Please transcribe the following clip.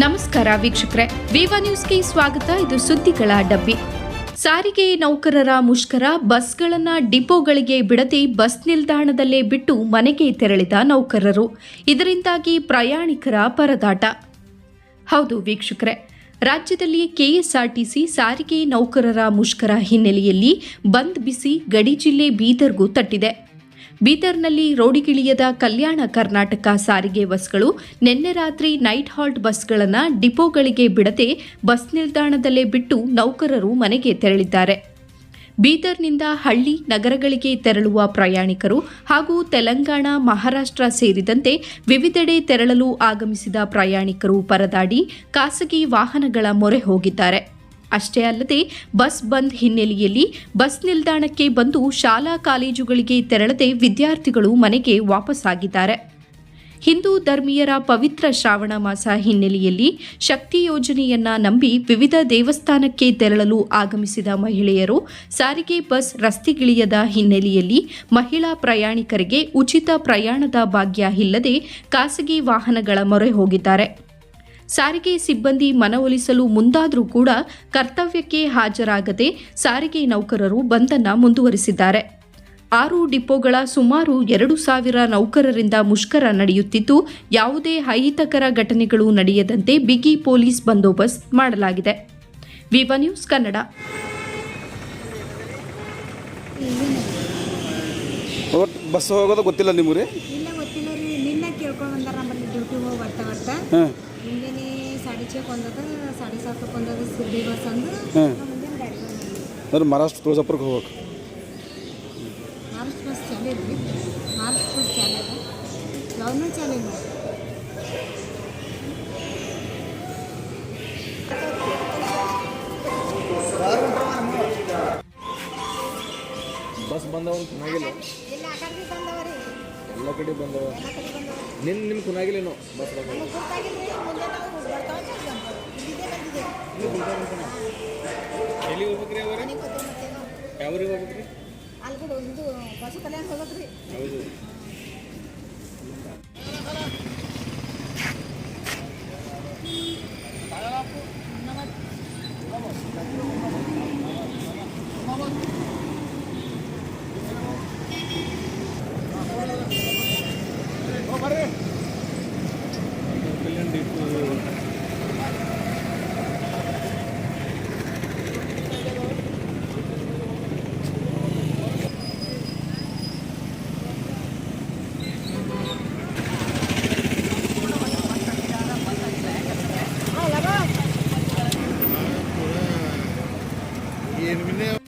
ನಮಸ್ಕಾರ ವೀಕ್ಷಕರೇ. ವಿವಾ ನ್ಯೂಸ್ಗೆ ಸ್ವಾಗತ. ಇದು ಸುದ್ದಿಗಳ ಡಬ್ಬಿ. ಸಾರಿಗೆ ನೌಕರರ ಮುಷ್ಕರ, ಬಸ್ಗಳನ್ನ ಡಿಪೋಗಳಿಗೆ ಬಿಡದೆ ಬಸ್ ನಿಲ್ದಾಣದಲ್ಲೇ ಬಿಟ್ಟು ಮನೆಗೆ ತೆರಳಿದ ನೌಕರರು. ಇದರಿಂದಾಗಿ ಪ್ರಯಾಣಿಕರ ಪರದಾಟ. ಹೌದು ವೀಕ್ಷಕರೇ, ರಾಜ್ಯದಲ್ಲಿ ಕೆಎಸ್ಆರ್ಟಿಸಿ ಸಾರಿಗೆ ನೌಕರರ ಮುಷ್ಕರ ಹಿನ್ನೆಲೆಯಲ್ಲಿ ಬಂದ್ ಬಿಸಿ ಗಡಿ ಜಿಲ್ಲೆ ಬೀದರ್ಗೂ ತಟ್ಟಿದೆ. ಬೀದರ್ನಲ್ಲಿ ರೋಡಿಗಿಳಿಯದ ಕಲ್ಯಾಣ ಕರ್ನಾಟಕ ಸಾರಿಗೆ ಬಸ್ಗಳು ನಿನ್ನೆ ರಾತ್ರಿ ನೈಟ್ ಹಾಲ್ಟ್ ಬಸ್ಗಳನ್ನು ಡಿಪೋಗಳಿಗೆ ಬಿಡದೆ ಬಸ್ ನಿಲ್ದಾಣದಲ್ಲೇ ಬಿಟ್ಟು ನೌಕರರು ಮನೆಗೆ ತೆರಳಿದ್ದಾರೆ. ಬೀದರ್ನಿಂದ ಹಳ್ಳಿ ನಗರಗಳಿಗೆ ತೆರಳುವ ಪ್ರಯಾಣಿಕರು ಹಾಗೂ ತೆಲಂಗಾಣ, ಮಹಾರಾಷ್ಟ್ರ ಸೇರಿದಂತೆ ವಿವಿಧೆಡೆ ತೆರಳಲು ಆಗಮಿಸಿದ ಪ್ರಯಾಣಿಕರು ಪರದಾಡಿ ಖಾಸಗಿ ವಾಹನಗಳ ಮೊರೆ ಹೋಗಿದ್ದಾರೆ. ಅಷ್ಟೇ ಅಲ್ಲದೆ ಬಸ್ ಬಂದ್ ಹಿನ್ನೆಲೆಯಲ್ಲಿ ಬಸ್ ನಿಲ್ದಾಣಕ್ಕೆ ಬಂದು ಶಾಲಾ ಕಾಲೇಜುಗಳಿಗೆ ತೆರಳದೆ ವಿದ್ಯಾರ್ಥಿಗಳು ಮನೆಗೆ ವಾಪಸ್ಸಾಗಿದ್ದಾರೆ. ಹಿಂದೂ ಧರ್ಮೀಯರ ಪವಿತ್ರ ಶ್ರಾವಣ ಮಾಸ ಹಿನ್ನೆಲೆಯಲ್ಲಿ ಶಕ್ತಿ ಯೋಜನೆಯನ್ನ ನಂಬಿ ವಿವಿಧ ದೇವಸ್ಥಾನಕ್ಕೆ ತೆರಳಲು ಆಗಮಿಸಿದ ಮಹಿಳೆಯರು ಸಾರಿಗೆ ಬಸ್ ರಸ್ತೆಗಿಳಿಯದ ಹಿನ್ನೆಲೆಯಲ್ಲಿ ಮಹಿಳಾ ಪ್ರಯಾಣಿಕರಿಗೆ ಉಚಿತ ಪ್ರಯಾಣದ ಭಾಗ್ಯ ಇಲ್ಲದೆ ಖಾಸಗಿ ವಾಹನಗಳ ಮೊರೆ ಹೋಗಿದ್ದಾರೆ. ಸಾರಿಗೆ ಸಿಬ್ಬಂದಿ ಮನವೊಲಿಸಲು ಮುಂದಾದರೂ ಕೂಡ ಕರ್ತವ್ಯಕ್ಕೆ ಹಾಜರಾಗದೆ ಸಾರಿಗೆ ನೌಕರರು ಬಂದನ್ನ ಮುಂದುವರಿಸಿದ್ದಾರೆ. ಆರು ಡಿಪೋಗಳ ಸುಮಾರು ಎರಡು ಸಾವಿರ ನೌಕರರಿಂದ ಮುಷ್ಕರ ನಡೆಯುತ್ತಿದ್ದು ಯಾವುದೇ ಅಹಿತಕರ ಘಟನೆಗಳು ನಡೆಯದಂತೆ ಬಿಗಿ ಪೊಲೀಸ್ ಬಂದೋಬಸ್ತ್ ಮಾಡಲಾಗಿದೆ. ವಿವ ನ್ಯೂಸ್ ಕನ್ನಡ. ಬಸ್ ಹೋಗೋದು ಗೊತ್ತಿಲ್ಲ ನಿಮ್ಗೆ ರೀ ಇಲ್ಲ ಗೊತ್ತಿಲ್ಲ ರೀ ನಿನ್ನ ಕೇಳ್ಕೊಂಡು ಬಂದಾರ ನಮ್ಮಲ್ಲಿ ಡ್ಯೂಟಿ ಹೋಗಿ ಬರ್ತಾ ಬರ್ತಾ. ಹಾಂ ಅಂದ್ರೆ ಮಹಾರಾಷ್ಟ್ರ ತುಳಜಾಪುರಕ್ಕೆ ಹೋಗ್ಬೇಕು. ಬಸ್ ಚಾಲು ಮಹಾರಾಷ್ಟ್ರ ಬಸ್ ಚಾಲು ಅದ. ಯಾವ್ದನ್ನೂ ಚಾಲು ಇಲ್ಲ. ಬಸ್ ಬಂದವ ಕುನಾಗಿಲ್ಲ ಎಲ್ಲ ಕಡೆ ಬಂದವ. ಎಲ್ಲ ಕಡೆ ಬಂದವ. ನಿನ್ನ ನಿಮ್ಗೆ ಕುನಾಗಿಲ್ಲೇನೋ ಬಸ್ ಬಂದವ? ಎಲ್ಲಿಗೆ ಹೋಗ್ಬೇಕ್ರಿ ಅವರ ಯಾವ ಊರಿಗೆ ಅಲ್ಲಿ ಕೂಡ ಇದು ಪಶು ಕಲ್ಯಾಣ ಹೋಗ್ಬೇಕ್ರಿ ಹೌದು Daniel.